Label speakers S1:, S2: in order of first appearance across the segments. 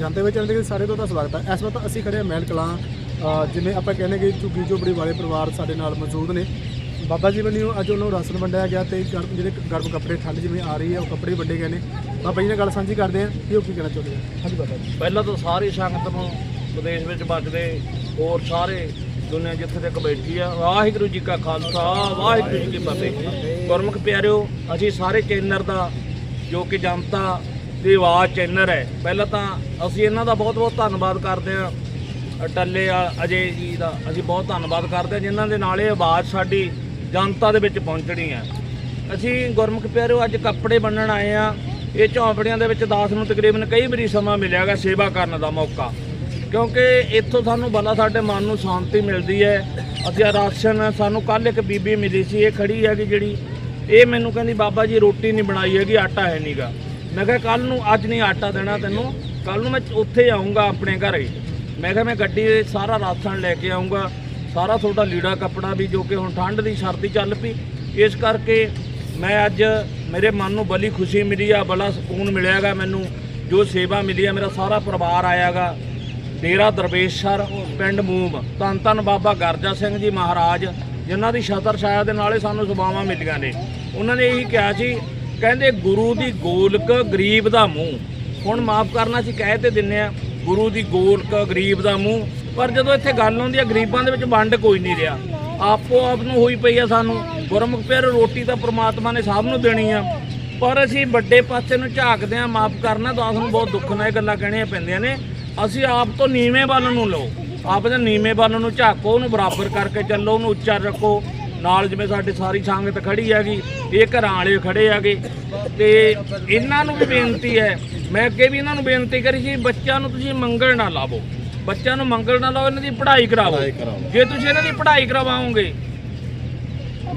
S1: ਜਨਤਾ ਵਿੱਚ ਚੰਦੇ ਸਾਰੇ ਤੋਂ ਤਾਂ ਸਵਾਗਤ ਹੈ। ਇਸ ਵਕਤ ਅਸੀਂ ਖੜੇ ਹਾਂ ਮਹਿਲ ਕਲਾਂ ਜਿਵੇਂ ਆਪਾਂ ਕਹਿੰਦੇ ਕਿ ਝੁੱਗੀ ਝੋਪੜੀ ਵਾਲੇ ਪਰਿਵਾਰ ਸਾਡੇ ਨਾਲ ਮੌਜੂਦ ਨੇ। ਬਾਬਾ ਜੀ ਵੱਲੋਂ ਅੱਜ ਉਹਨਾਂ ਨੂੰ ਰਾਸ਼ਨ ਵੰਡਿਆ ਗਿਆ ਤੇ ਗਰਮ, ਜਿਹੜੇ ਗਰਮ ਕੱਪੜੇ ਠੰਡ ਜਿਵੇਂ ਆ ਰਹੀ ਹੈ, ਉਹ ਕੱਪੜੇ ਵੰਡੇ ਗਏ ਨੇ। ਬਾਬਾ ਜੀ ਨਾਲ ਗੱਲ ਸਾਂਝੀ ਕਰਦੇ ਹਾਂ ਕਿ ਉਹ ਕੀ ਕਹਿਣਾ ਚਾਹੁੰਦੇ ਆ? ਹਾਂਜੀ ਬਾਬਾ ਜੀ।
S2: ਪਹਿਲਾਂ ਤਾਂ ਸਾਰੀ ਸੰਗਤ ਨੂੰ ਵਿਦੇਸ਼ ਵਿੱਚ ਵੱਜਦੇ ਹੋਰ ਸਾਰੇ ਦੁਨੀਆ ਜਿੱਥੇ ਤੱਕ ਬੈਠੀ ਆ, ਵਾਹਿਗੁਰੂ ਜੀ ਕਾ ਖਾਲਸਾ, ਵਾਹਿਗੁਰੂ ਜੀ ਕੀ ਫਤਿਹ। ਗੁਰਮੁਖ ਪਿਆਰਿਓ, ਅਸੀਂ ਸਾਰੇ ਕੇਨਰ ਦਾ ਜੋ ਕਿ ਜਨਤਾ ਦੀ ਆਵਾਜ਼ ਚੈਨਰ ਹੈ। ਪਹਿਲਾਂ ਤਾਂ ਅਸੀਂ ਇਹਨਾਂ ਦਾ ਬਹੁਤ ਬਹੁਤ ਧੰਨਵਾਦ ਕਰਦੇ ਹਾਂ ਟੱਲੇ ਆ, ਅਜੇ ਜੀ ਦਾ ਅਸੀਂ ਬਹੁਤ ਧੰਨਵਾਦ ਕਰਦੇ ਹਾਂ, ਜਿਨ੍ਹਾਂ ਦੇ ਨਾਲ ਇਹ ਆਵਾਜ਼ ਸਾਡੀ ਜਨਤਾ ਦੇ ਵਿੱਚ ਪਹੁੰਚਣੀ ਹੈ। ਅਸੀਂ ਗੁਰਮੁਖ ਪਿਆਰਿਓ, ਅੱਜ ਕੱਪੜੇ ਬੰਨਣ ਆਏ ਆ ਇਹ ਝੌਂਪੜੀਆਂ ਦੇ ਵਿੱਚ ਦਾਸ ਨੂੰ ਤਕਰੀਬਨ ਕਈ ਵਾਰੀ ਸਮਾਂ ਮਿਲਿਆਗਾ ਸੇਵਾ ਕਰਨ ਦਾ ਮੌਕਾ। ਕਿਉਂਕਿ ਇੱਥੋਂ ਸਾਨੂੰ ਬਲਾ ਸਾਡੇ ਮਨ ਨੂੰ ਸ਼ਾਂਤੀ ਮਿਲਦੀ ਹੈ। ਅਸੀਂ ਰਾਸ਼ਨ, ਸਾਨੂੰ ਕੱਲ ਇੱਕ ਬੀਬੀ ਮਿਲੀ ਸੀ, ਇਹ ਖੜੀ ਹੈਗੀ ਜਿਹੜੀ, ਇਹ ਮੈਨੂੰ ਕਹਿੰਦੀ, ਬਾਬਾ ਜੀ, ਰੋਟੀ ਨਹੀਂ ਬਣਾਈ ਹੈਗੀ, ਆਟਾ ਹੈ ਨਹੀਂਗਾ ਮੈਂ ਕਿਹਾ ਕੱਲ ਨੂੰ ਅੱਜ ਨਹੀਂ ਆਟਾ ਦੇਣਾ ਤੈਨੂੰ ਕੱਲ ਨੂੰ ਮੈਂ ਉੱਥੇ ਆਉਂਗਾ ਆਪਣੇ ਘਰ ਹੀ। ਮੈਂ ਕਿਹਾ ਮੈਂ ਗੱਡੀ ਸਾਰਾ ਰਾਸ਼ਨ ਲੈ ਕੇ ਆਉਂਗਾ ਸਾਰਾ ਤੁਹਾਡਾ ਲੀੜਾ ਕੱਪੜਾ ਵੀ ਜੋ ਕਿ ਹੁਣ ਠੰਡ ਦੀ ਸਰਦੀ ਚੱਲ ਪਈ। ਇਸ ਕਰਕੇ ਮੈਂ ਅੱਜ ਮੇਰੇ ਮਨ ਨੂੰ ਬਲੀ ਖੁਸ਼ੀ ਮਿਲੀ ਆ, ਬੜਾ ਸਕੂਨ ਮਿਲਿਆਗਾ ਮੈਨੂੰ, ਜੋ ਸੇਵਾ ਮਿਲੀ ਆ, ਮੇਰਾ ਸਾਰਾ ਪਰਿਵਾਰ ਆਇਆਗਾ ਡੇਰਾ ਦਰਵੇਸ਼ਰ, ਪਿੰਡ ਮੂਮ ਧੰਨ ਧੰਨ ਬਾਬਾ ਗਰਜਾ ਸਿੰਘ ਜੀ ਮਹਾਰਾਜ, ਜਿਨ੍ਹਾਂ ਦੀ ਛਤਰ ਛਾਇਆ ਦੇ ਨਾਲੇ ਸਾਨੂੰ ਸੁਭਾਵਾਂ ਮਿਲੀਆਂ ਨੇ। ਉਹਨਾਂ ਨੇ ਇਹੀ ਕਿਹਾ ਸੀ ਕਹਿੰਦੇ ਗੁਰੂ ਦੀ ਗੋਲਕ ਗਰੀਬ ਦਾ ਮੂੰਹ। ਹੁਣ ਮਾਫ ਕਰਨਾ ਸੀ ਕਹਿ ਤੇ ਦਿੰਨੇ ਆ, ਗੁਰੂ ਦੀ ਗੋਲਕ ਗਰੀਬ ਦਾ ਮੂੰਹ। ਪਰ ਜਦੋਂ ਇੱਥੇ ਗੱਲ ਆਉਂਦੀ ਆ, ਗਰੀਬਾਂ ਦੇ ਵਿੱਚ ਵੰਡ ਕੋਈ ਨਹੀਂ ਰਿਹਾ। ਆਪੋ ਆਪ ਨੂੰ ਹੋਈ ਪਈ ਆ ਸਾਨੂੰ। ਗੁਰਮੁਖ ਪਿਆਰ ਰੋਟੀ ਤਾਂ ਪ੍ਰਮਾਤਮਾ ਨੇ ਸਭ ਨੂੰ ਦੇਣੀ ਆ। ਪਰ ਅਸੀਂ ਵੱਡੇ ਪਾਸੇ ਨੂੰ ਝਾਕਦੇ ਆ, ਮਾਫ ਕਰਨਾ ਤਾਂ ਸਾਨੂੰ ਬਹੁਤ ਦੁੱਖ ਨਾਲ ਇਹ ਗੱਲਾਂ ਕਹਿਣੀਆਂ ਪੈਂਦੀਆਂ ਨੇ। ਅਸੀਂ ਆਪ ਤੋਂ ਨੀਵੇਂ ਵੱਲ ਨੂੰ ਲਓ। ਆਪ ਦੇ ਨੀਵੇਂ ਵੱਲ ਨੂੰ ਝਾਕੋ, ਉਹਨੂੰ ਬਰਾਬਰ ਕਰਕੇ ਚੱਲੋ, ਉਹਨੂੰ ਉੱਚਾ ਰੱਖੋ। ਨਾਲ ਜਿਵੇਂ ਸਾਡੀ ਸਾਰੀ ਸੰਗਤ ਖੜੀ ਹੈਗੀ ਇਹ ਘਰਾਂ ਵਾਲੇ ਖੜੇ ਹੈਗੇ। ਤੇ ਇਹਨਾਂ ਨੂੰ ਵੀ ਬੇਨਤੀ ਹੈ ਮੈਂ ਅੱਗੇ ਵੀ ਇਹਨਾਂ ਨੂੰ ਬੇਨਤੀ ਕਰੀ ਸੀ ਬੱਚਿਆਂ ਨੂੰ ਤੁਸੀਂ ਮੰਗਲ ਨਾ ਲਾਵੋ। ਬੱਚਿਆਂ ਨੂੰ ਮੰਗਲ ਨਾ ਲਾਓ ਇਹਨਾਂ ਦੀ ਪੜ੍ਹਾਈ ਕਰਾਵੋ। ਜੇ ਤੁਸੀਂ ਇਹਨਾਂ ਦੀ ਪੜ੍ਹਾਈ ਕਰਵਾਓਗੇ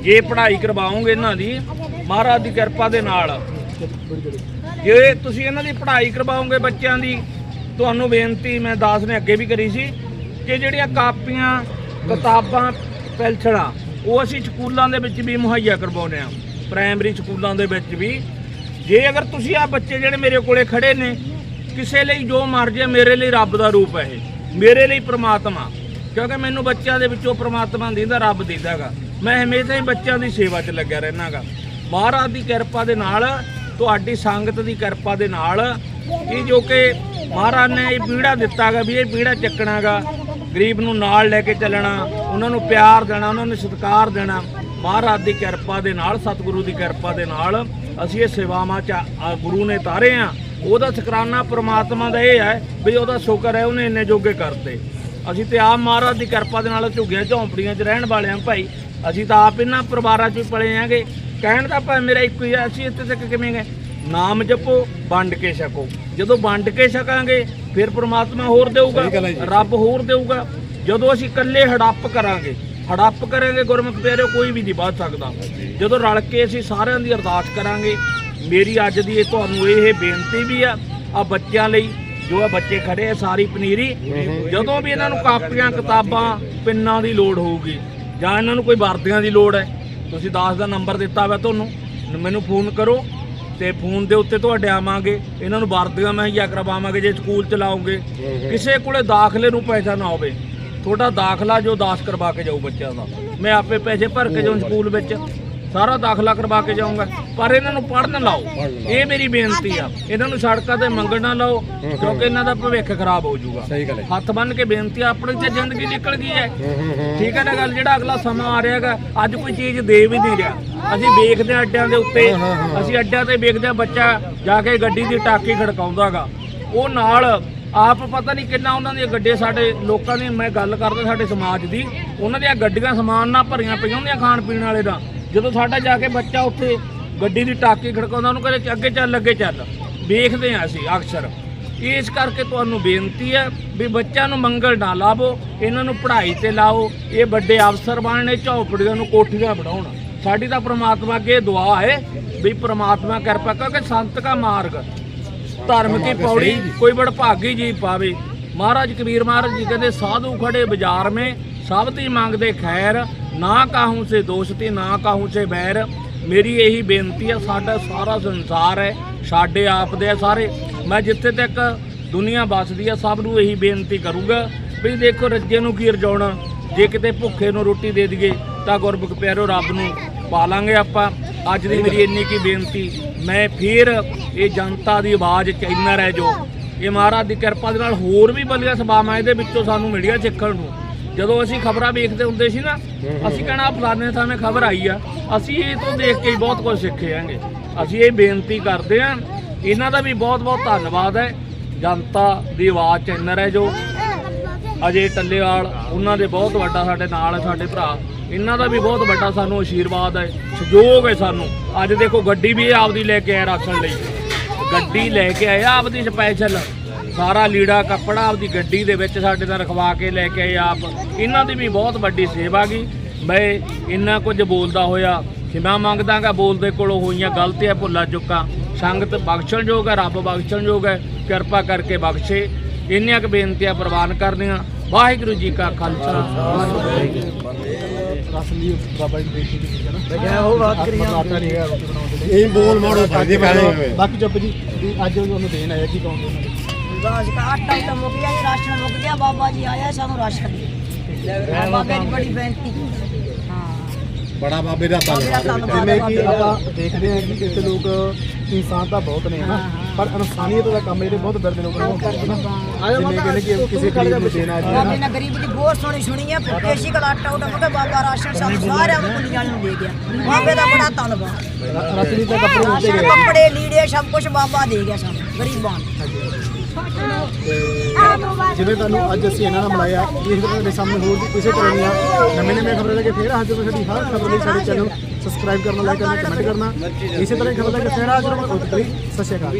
S2: ਜੇ ਪੜ੍ਹਾਈ ਕਰਵਾਓਗੇ ਇਹਨਾਂ ਦੀ ਮਹਾਰਾਜ ਦੀ ਕਿਰਪਾ ਦੇ ਨਾਲ। ਜੇ ਤੁਸੀਂ ਇਹਨਾਂ ਦੀ ਪੜ੍ਹਾਈ ਕਰਵਾਓਗੇ ਬੱਚਿਆਂ ਦੀ ਤੁਹਾਨੂੰ ਬੇਨਤੀ ਮੈਂ ਦਾਸ ਨੇ ਅੱਗੇ ਵੀ ਕਰੀ ਸੀ ਕਿ ਜਿਹੜੀਆਂ ਕਾਪੀਆਂ ਕਿਤਾਬਾਂ ਪੈਨਸ਼ਨਾਂ ਉਹ ਅਸੀਂ ਸਕੂਲਾਂ ਦੇ ਵਿੱਚ ਵੀ ਮੁਹੱਈਆ ਕਰਵਾਉਂਦੇ ਆ ਪ੍ਰਾਇਮਰੀ ਸਕੂਲਾਂ ਦੇ ਵਿੱਚ ਵੀ। ਜੇ ਅਗਰ ਤੁਸੀਂ ਆ ਬੱਚੇ ਜਿਹੜੇ ਮੇਰੇ ਕੋਲੇ ਖੜੇ ਨੇ, ਕਿਸੇ ਲਈ ਜੋ ਮਰਜ਼ੇ ਮੇਰੇ ਲਈ ਰੱਬ ਦਾ ਰੂਪ ਹੈ ਇਹ। ਮੇਰੇ ਲਈ ਪ੍ਰਮਾਤਮਾ। ਕਿਉਂਕਿ ਮੈਨੂੰ ਬੱਚਿਆਂ ਦੇ ਵਿੱਚੋਂ ਪ੍ਰਮਾਤਮਾ ਦਿੰਦਾ, ਰੱਬ ਦਿੰਦਾਗਾ। ਮੈਂ ਹਮੇਸ਼ਾ ਹੀ ਬੱਚਿਆਂ ਦੀ ਸੇਵਾ 'ਚ ਲੱਗਿਆ ਰਹਿਣਾਗਾ ਮਹਾਰਾਜ ਦੀ ਕਿਰਪਾ ਦੇ ਨਾਲ, ਤੁਹਾਡੀ ਸੰਗਤ ਦੀ ਕਿਰਪਾ ਦੇ ਨਾਲ, ਇਹ ਜੋ ਕਿ ਮਹਾਰਾਜ ਨੇ ਇਹ ਪੀੜਾ ਦਿੱਤਾਗਾ, ਵੀ ਇਹ ਪੀੜਾ ਚੱਕਣਾਗਾ। ਗਰੀਬ ਨੂੰ ਨਾਲ ਲੈ ਕੇ ਚੱਲਣਾ ਉਹਨਾਂ ਨੂੰ ਪਿਆਰ ਦੇਣਾ ਉਹਨਾਂ ਨੂੰ ਸਤਿਕਾਰ ਦੇਣਾ ਮਹਾਰਾਜ ਦੀ ਕਿਰਪਾ ਦੇ ਨਾਲ ਸਤਿਗੁਰੂ ਦੀ ਕਿਰਪਾ ਦੇ ਨਾਲ ਅਸੀਂ ਇਹ ਸੇਵਾਵਾਂ ਚ ਗੁਰੂ ਨੇ ਤਾਰੇ ਆ। ਉਹਦਾ ਸ਼ੁਕਰਾਨਾ ਪ੍ਰਮਾਤਮਾ ਦਾ ਇਹ ਹੈ ਵੀ ਉਹਦਾ ਸ਼ੁਕਰ ਹੈ ਉਹਨੇ ਇੰਨੇ ਜੋਗੇ ਕਰਤੇ। ਅਸੀਂ ਤੇ ਆਪ ਮਹਾਰਾਜ ਦੀ ਕਿਰਪਾ ਦੇ ਨਾਲ ਝੁੱਗੀਆਂ ਝੌਂਪੜੀਆਂ 'ਚ ਰਹਿਣ ਵਾਲੇ ਹਾਂ ਭਾਈ। ਅਸੀਂ ਤਾਂ ਆਪ ਇਹਨਾਂ ਪਰਿਵਾਰਾਂ 'ਚ ਹੀ ਪਲੇ ਆਂਗੇ ਕਹਿਣ ਦਾ ਭਾਵੇਂ ਮੇਰਾ ਇੱਕੋ ਹੀ ਆ, ਅਸੀਂ ਇੱਥੇ ਤੱਕ ਕਿਵੇਂ ਗਏ? ਨਾਮ ਜਪੋ ਵੰਡ ਕੇ ਛਕੋ। ਜਦੋਂ ਵੰਡ ਕੇ ਛਕਾਂਗੇ ਫਿਰ ਪ੍ਰਮਾਤਮਾ ਹੋਰ ਦੇਊਗਾ ਰੱਬ ਹੋਰ ਦੇਊਗਾ। ਜਦੋਂ ਅਸੀਂ ਇਕੱਲੇ ਹੜੱਪ ਕਰਾਂਗੇ ਹੜੱਪ ਕਰਾਂਗੇ ਗੁਰਮੁਖ ਪਿਆਰਿਓ ਕੋਈ ਵੀ ਨਹੀਂ ਵੱਧ ਸਕਦਾ। ਜਦੋਂ ਰਲ ਕੇ ਅਸੀਂ ਸਾਰਿਆਂ ਦੀ ਅਰਦਾਸ ਕਰਾਂਗੇ ਮੇਰੀ ਅੱਜ ਦੀ ਇਹ ਤੁਹਾਨੂੰ ਇਹ ਬੇਨਤੀ ਵੀ ਆ ਆ ਬੱਚਿਆਂ ਲਈ ਜੋ ਆ ਬੱਚੇ ਖੜੇ ਆ ਸਾਰੀ ਪਨੀਰੀ ਜਦੋਂ ਵੀ ਇਹਨਾਂ ਨੂੰ ਕਾਪੀਆਂ ਕਿਤਾਬਾਂ ਪਿੰਨਾਂ ਦੀ ਲੋੜ ਹੋਊਗੀ ਜਾਂ ਇਹਨਾਂ ਨੂੰ ਕੋਈ ਵਰਦੀਆਂ ਦੀ ਲੋੜ ਹੈ ਤੁਸੀਂ ਦਾਸ ਦਾ ਨੰਬਰ ਦਿੱਤਾ ਵਾ ਤੁਹਾਨੂੰ ਮੈਨੂੰ ਫੋਨ ਕਰੋ ਤੇ ਫੋਨ ਦੇ ਉੱਤੇ ਤੁਹਾਡੇ ਆਵਾਂਗੇ ਇਹਨਾਂ ਨੂੰ ਵਰਦੀਆਂ ਮੁਹੱਈਆ ਕਰਵਾਵਾਂਗੇ ਜੇ ਸਕੂਲ ਚ ਲਾਓਗੇ। ਕਿਸੇ ਕੋਲੇ ਦਾਖਲੇ ਨੂੰ ਪੈਸਾ ਨਾ ਹੋਵੇ। ਤੁਹਾਡਾ ਦਾਖਲਾ ਜੋ ਦਾਸ ਕਰਵਾ ਕੇ ਜਾਊ ਬੱਚਿਆਂ ਦਾ। ਮੈਂ ਆਪੇ ਪੈਸੇ ਭਰ ਕੇ ਜਾਊਂ ਸਕੂਲ ਵਿੱਚ। ਸਾਰਾ ਦਾਖਲਾ ਕਰਵਾ ਕੇ ਜਾਊਂਗਾ। ਪਰ ਇਹਨਾਂ ਨੂੰ ਪੜ੍ਹਨ ਲਾਓ। ਇਹ ਮੇਰੀ ਬੇਨਤੀ ਆ। ਇਹਨਾਂ ਨੂੰ ਸੜਕਾਂ ਤੇ ਮੰਗਣ ਨਾ ਲਾਓ ਕਿਉਂਕਿ ਇਹਨਾਂ ਦਾ ਭਵਿੱਖ ਖਰਾਬ ਹੋ ਜਾਊਗਾ।
S1: ਸਹੀ ਗੱਲ ਹੈ।
S2: ਹੱਥ ਬੰਨ ਕੇ ਬੇਨਤੀ ਆ, ਆਪਣੀ ਤੇ ਜ਼ਿੰਦਗੀ ਨਿਕਲ ਗਈ ਹੈ। ਠੀਕ ਹੈ ਨਾ ਗੱਲ? ਜਿਹੜਾ ਅਗਲਾ ਸਮਾਂ ਆ ਰਿਹਾ ਹੈਗਾ ਅੱਜ ਕੋਈ ਚੀਜ਼ ਦੇ ਵੀ ਨਹੀਂ ਰਿਹਾ। ਅਸੀਂ ਵੇਖਦੇ ਹਾਂ ਅੱਡਿਆਂ ਦੇ ਉੱਤੇ। ਅਸੀਂ ਅੱਡਿਆਂ ਤੇ ਵੇਖਦੇ ਹਾਂ ਬੱਚਾ ਜਾ ਕੇ ਗੱਡੀ ਦੀ ਟਾਕੀ ਖੜਕਾਉਂਦਾਗਾ। ਉਹ ਨਾਲ ਆਪ ਪਤਾ ਨਹੀਂ ਕਿੰਨਾ ਉਹਨਾਂ ਦੀਆਂ ਗੱਡੀਆਂ ਸਾਡੇ ਲੋਕਾਂ ਦੀ ਮੈਂ ਗੱਲ ਕਰਦਾ ਸਾਡੇ ਸਮਾਜ ਦੀ ਉਹਨਾਂ ਦੀਆਂ ਗੱਡੀਆਂ ਸਮਾਨ ਨਾਲ ਭਰੀਆਂ ਪਈਆਂ ਹੁੰਦੀਆਂ ਖਾਣ ਪੀਣ ਵਾਲੇ ਦਾ। ਜਦੋਂ ਸਾਡਾ ਜਾ ਕੇ ਬੱਚਾ ਉੱਥੇ ਗੱਡੀ ਦੀ ਟਾਕੀ ਖੜਕਾਉਂਦਾ ਉਹਨੂੰ ਕਹਿੰਦੇ ਅੱਗੇ ਚੱਲ ਅੱਗੇ ਚੱਲ। ਵੇਖਦੇ ਹਾਂ ਅਸੀਂ ਅਕਸਰ। ਇਸ ਕਰਕੇ ਤੁਹਾਨੂੰ ਬੇਨਤੀ ਹੈ ਵੀ ਬੱਚਿਆਂ ਨੂੰ ਮੰਗਲ ਨਾ ਲਾਵੋ ਇਹਨਾਂ ਨੂੰ ਪੜ੍ਹਾਈ ਤੇ ਲਾਓ। ਇਹ ਵੱਡੇ ਅਫਸਰ ਬਣਨੇ ਝੌਂਪੜੀਆਂ ਨੂੰ ਕੋਠੀਆਂ ਬਣਾਉਣ। ਸਾਡੀ ਤਾਂ ਪ੍ਰਮਾਤਮਾ ਅੱਗੇ ਦੁਆ ਹੈ ਵੀ ਪ੍ਰਮਾਤਮਾ ਕਿਰਪਾ ਕਰਕੇ ਸੰਤ ਕਾ ਮਾਰਗ ਧਰਮ ਕੀ ਪੌੜੀ ਕੋਈ ਬੜ ਭਾਗੀ ਜੀ ਪਾਵੇ। ਮਹਾਰਾਜ ਕਬੀਰ ਮਹਾਰਾਜ ਜੀ ਕਹਿੰਦੇ ਸਾਧੂ ਖੜੇ ਬਾਜ਼ਾਰ ਮੇ ਸਭ ਦੀ ਮੰਗਦੇ ਖੈਰ। ਨਾ ਕਾਹੂ ਸੇ ਦੋਸਤੀ, ਨਾ ਕਾਹੂ ਸੇ ਬੈਰ ਮੇਰੀ ਇਹੀ ਬੇਨਤੀ ਹੈ ਸਾਡਾ ਸਾਰਾ ਸੰਸਾਰ ਹੈ, ਸਾਡੇ ਆਪ ਦੇ ਆ ਸਾਰੇ। ਮੈਂ ਜਿੱਥੇ ਤੱਕ ਦੁਨੀਆ ਵੱਸਦੀ ਆ, ਸਭ ਨੂੰ ਇਹੀ ਬੇਨਤੀ ਕਰੂੰਗਾ ਵੀ ਦੇਖੋ ਰੱਜੇ ਨੂੰ ਕੀ ਰਜਾਉਣਾ। ਜੇ ਕਿਤੇ ਭੁੱਖੇ ਨੂੰ ਰੋਟੀ ਦੇ ਦਈਏ, ਤਾਂ ਗੁਰਬਖ ਪਿਆਰੋ ਰੱਬ ਨੂੰ ਪਾ ਲਾਂਗੇ ਆਪਾਂ। ਅੱਜ ਦੀ ਮੇਰੀ ਇੰਨੀ ਕੀ ਬੇਨਤੀ, ਮੈਂ ਫਿਰ ਇਹ ਜਨਤਾ ਦੀ ਆਵਾਜ਼ ਚੈਨਰ ਹੈ ਜੋ ਇਹ ਮਹਾਰਾਜ ਦੀ ਕਿਰਪਾ ਦੇ ਨਾਲ ਹੋਰ ਵੀ ਬਲੀਆਂ ਸਭਾਵਾਂ ਇਹਦੇ ਵਿੱਚੋਂ ਸਾਨੂੰ ਮਿਲੀਆਂ ਸਿੱਖਣ ਨੂੰ। ਜਦੋਂ ਅਸੀਂ ਖਬਰਾਂ ਵੇਖਦੇ ਹੁੰਦੇ ਸੀ ਨਾ ਅਸੀਂ ਕਹਿਣਾ ਫਲਾਣੇ ਥਾਵੇਂ ਖਬਰ ਆਈ ਆ। ਅਸੀਂ ਇਹ ਤੋਂ ਦੇਖ ਕੇ ਹੀ ਬਹੁਤ ਕੁਝ ਸਿੱਖੇ ਆਂਗੇ ਅਸੀਂ ਇਹ ਬੇਨਤੀ ਕਰਦੇ ਆਂ ਇਹਨਾਂ ਦਾ ਵੀ ਬਹੁਤ ਬਹੁਤ ਧੰਨਵਾਦ ਹੈ। ਜਨਤਾ ਦੀ ਆਵਾਜ਼ ਚੈਨਰ ਹੈ ਜੋ ਅਜੇ ਟੱਲੇਵਾਲ ਉਹਨਾਂ ਦੇ ਬਹੁਤ ਵੱਡਾ ਸਾਡੇ ਨਾਲ ਸਾਡੇ ਭਰਾ। ਇਹਨਾਂ ਦਾ ਵੀ ਬਹੁਤ ਵੱਡਾ ਸਾਨੂੰ ਆਸ਼ੀਰਵਾਦ ਹੈ ਸਹਿਯੋਗ ਹੈ ਸਾਨੂੰ। ਅੱਜ ਦੇਖੋ ਗੱਡੀ ਵੀ ਇਹ ਆਪਦੀ ਲੈ ਕੇ ਆਇਆ ਰੱਖਣ ਲਈ। ਗੱਡੀ ਲੈ ਕੇ ਆਇਆ ਆਪਦੀ ਸਪੈਸ਼ਲ ਸਾਰਾ ਲੀੜਾ ਕੱਪੜਾ ਆਪਦੀ ਗੱਡੀ ਦੇ ਵਿੱਚ ਸਾਡੇ ਨਾਲ ਰਖਵਾ ਕੇ ਲੈ ਕੇ ਆਏ ਆਪ। ਇਹਨਾਂ ਦੀ ਵੀ ਬਹੁਤ ਵੱਡੀ ਸੇਵਾ ਗਈ ਮੈਂ ਇੰਨਾ ਕੁਝ ਬੋਲਦਾ ਹੋਇਆ। ਖਿਮਾ ਮੰਗਦਾਗਾ ਬੋਲਦੇ ਕੋਲੋਂ ਹੋਈਆਂ ਗਲਤੀਆਂ ਭੁੱਲਾ ਚੁੱਕਾ। ਸੰਗਤ ਬਖਸ਼ਣਯੋਗ ਹੈ ਰੱਬ ਬਖਸ਼ਣਯੋਗ ਹੈ। ਕਿਰਪਾ ਕਰਕੇ ਬਖਸ਼ੇ। ਇੰਨੀਆਂ ਕੁ ਬੇਨਤੀਆਂ ਪ੍ਰਵਾਨ ਕਰਨੀਆਂ। ਵਾਹਿਗੁਰੂ ਜੀ ਕਾ ਖਾਲਸਾ।
S1: ਬਾਬਾ ਜੀ ਦੀ ਬੇਨਤੀ ਕੀਤੀ ਹੈ ਨਾ
S3: ਮੈਂ ਕਿਹਾ ਉਹ ਬਾਤ ਕਰੀ ਜਾਂਦੇ।
S1: ਆਟਾ ਨਹੀਂ ਹੈਗਾ ਰੋਟੀ ਬਣਾਉਣ ਦੇ ਲਈ
S4: ਇਹ ਬੋਲ ਮਾਰੋ ਫਾਇਦੇ ਪੈਣੇ
S1: ਬਾਕੀ ਚੁੱਪ ਜੀ ਅੱਜ ਉਹਨੂੰ ਦੇਣ ਆਇਆ ਕੀ ਕਹੋਗੇ
S3: ਆਟਾ ਤਾਂ ਮੁੱਕ ਗਿਆ ਜੀ ਰਾਸ਼ਨ ਮੁੱਕ ਗਿਆ ਬਾਬਾ ਜੀ ਆਇਆ ਸਾਨੂੰ ਰਾਸ਼ਨ ਦੇ ਬਾਬੇ ਦੀ ਬੜੀ ਬੇਨਤੀ। ਹਾਂ।
S4: ਬੜਾ ਬਾਬੇ ਦਾ ਧੰਨਵਾਦ।
S1: ਜਿਵੇਂ ਕਿ। ਆਪਾਂ ਦੇਖਦੇ ਹਾਂ ਕਿ ਇੱਥੇ ਲੋਕ ਇਨਸਾਨ ਤਾਂ ਬਹੁਤ ਨੇ ਹਨਾ। ਪਰ ਇਨਸਾਨੀਅਤ ਦਾ ਕੰਮ ਜਿਹੜੇ ਬਹੁਤ ਬਿਰਦੇ ਲੋਕਾਂ ਨੂੰ। ਕਰਦੇ ਨਾ। ਜਿਵੇਂ ਕਹਿੰਦੇ ਕਿ ਕਿਸੇ ਗਰੀਬ ਨੂੰ ਦੇਣਾ ਜੀ
S3: ਬਾਬੇ ਨੇ ਗਰੀਬ ਦੀ ਬਹੁਤ ਸੋਹਣੀ ਸੁਣੀ ਹੈ ਭੁੱਖੇ ਸੀ ਕਲ ਆਟਾ ਉਟਾ ਮੁੱਕ ਬਾਬਾ ਰਾਸ਼ਨ ਸਾਨੂੰ ਸਾਰਿਆਂ ਨੂੰ ਕੁਲੀਆਂ ਨੂੰ ਦੇ ਗਿਆ। ਬਾਬੇ ਦਾ ਬੜਾ ਧੰਨਵਾਦ।
S1: ਰ- ਰਸਮੀ ਤਾਂ ਕੱਪੜੇ ਦਿੱਤੇ
S3: ਰਾਸ਼ਨ
S1: ਗਏ
S3: ਕੱਪੜੇ ਲੀੜੇ ਸਭ ਕੁਝ ਬਾਬਾ ਦੇ ਗਿਆ ਸਾਨੂੰ ਗਰੀਬਾਂ ਨੂੰ।
S1: ਤੇ ਜਿਵੇਂ ਤੁਹਾਨੂੰ ਅੱਜ ਅਸੀਂ ਇਹਨਾਂ ਨਾਲ ਮਿਲਾਇਆ, ਇਸ ਤਰ੍ਹਾਂ ਦੇ ਸਾਹਮਣੇ ਹੋਰ ਵੀ ਕਿਸੇ ਤਰ੍ਹਾਂ ਦੀਆਂ ਨਵੇਂ ਨਵੇਂ ਖਬਰਾਂ ਲੈ ਕੇ ਫੇਰ ਹਾਜ਼ਰ ਹੋ ਸਾਡੀ ਹਰ ਖਬਰ ਲਈ ਸਾਡੇ ਚੈਨਲ ਸਬਸਕ੍ਰਾਈਬ ਕਰਨਾ ਲਾਈਕ ਕਰਨਾ ਕਮੈਂਟ ਕਰਨਾ। ਇਸੇ ਤਰ੍ਹਾਂ ਹੀ ਖਬਰ ਲੈ ਕੇ ਫੇਰ ਹਾਜ਼ਰ ਹੋਵਾਂਗੇ। ਸਤਿ ਸ਼੍ਰੀ ਅਕਾਲ।